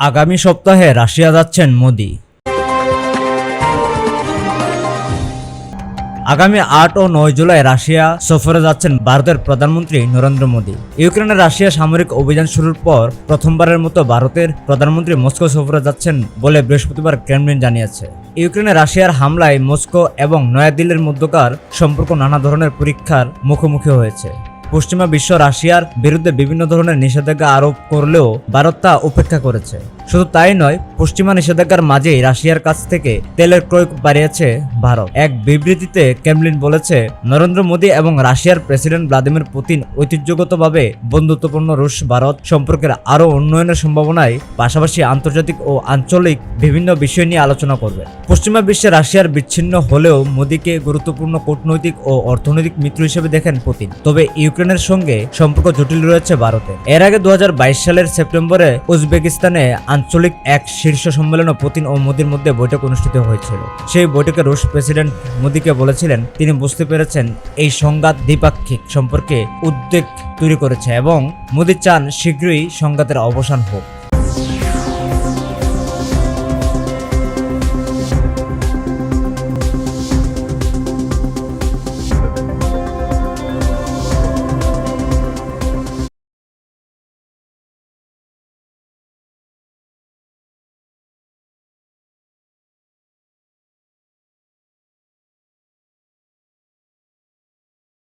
আগামী সপ্তাহে রাশিয়া যাচ্ছেন মোদি। আগামী আট ও নয় জুলাই রাশিয়া সফরে যাচ্ছেন ভারতের প্রধানমন্ত্রী নরেন্দ্র মোদী। ইউক্রেনে রাশিয়া সামরিক অভিযান শুরুর পর প্রথমবারের মতো ভারতের প্রধানমন্ত্রী মস্কো সফরে যাচ্ছেন বলে বৃহস্পতিবার ক্রেমলিন জানিয়েছে। ইউক্রেনে রাশিয়ার হামলায় মস্কো এবং নয়াদিল্লির মধ্যকার সম্পর্ক নানা ধরনের পরীক্ষার মুখোমুখি হয়েছে। পশ্চিমা বিশ্ব রাশিয়ার বিরুদ্ধে বিভিন্ন ধরনের নিষেধাজ্ঞা আরোপ করলেও ভারত তা উপেক্ষা করেছে। শুধু তাই নয়, পশ্চিমা নিষেধাজ্ঞার মাঝেই রাশিয়ার কাছ থেকে তেলের ক্রয় বাড়িয়েছে ভারত। এক বিবৃতিতে ক্রেমলিন বলেছে, নরেন্দ্র মোদী এবং রাশিয়ার প্রেসিডেন্ট ভ্লাদিমির পুতিন ঐতিহ্যগতভাবে বন্ধুত্বপূর্ণ রুশ ভারত সম্পর্কের আরও উন্নয়নের সম্ভাবনায় পাশাপাশি আন্তর্জাতিক ও আঞ্চলিক বিভিন্ন বিষয় নিয়ে আলোচনা করবে। পশ্চিমা বিশ্বে রাশিয়ার বিচ্ছিন্ন হলেও মোদীকে গুরুত্বপূর্ণ কূটনৈতিক ও অর্থনৈতিক মিত্র হিসেবে দেখেন পুতিন। তবে ইউক্রেনের সঙ্গে সম্পর্ক জটিল রয়েছে ভারতের। এর আগে দু হাজার বাইশ সালের সেপ্টেম্বরে উজবেকিস্তানে আঞ্চলিক এক শীর্ষ সম্মেলনে পুতিন ও মোদির মধ্যে বৈঠক অনুষ্ঠিত হয়েছিল। সেই বৈঠকে রুশ প্রেসিডেন্ট মোদীকে বলেছিলেন, তিনি বুঝতে পেরেছেন এই সংঘাত দ্বিপাক্ষিক সম্পর্কে উদ্বেগ তৈরি করেছে এবং মোদী চান শীঘ্রই সংঘাতের অবসান হোক।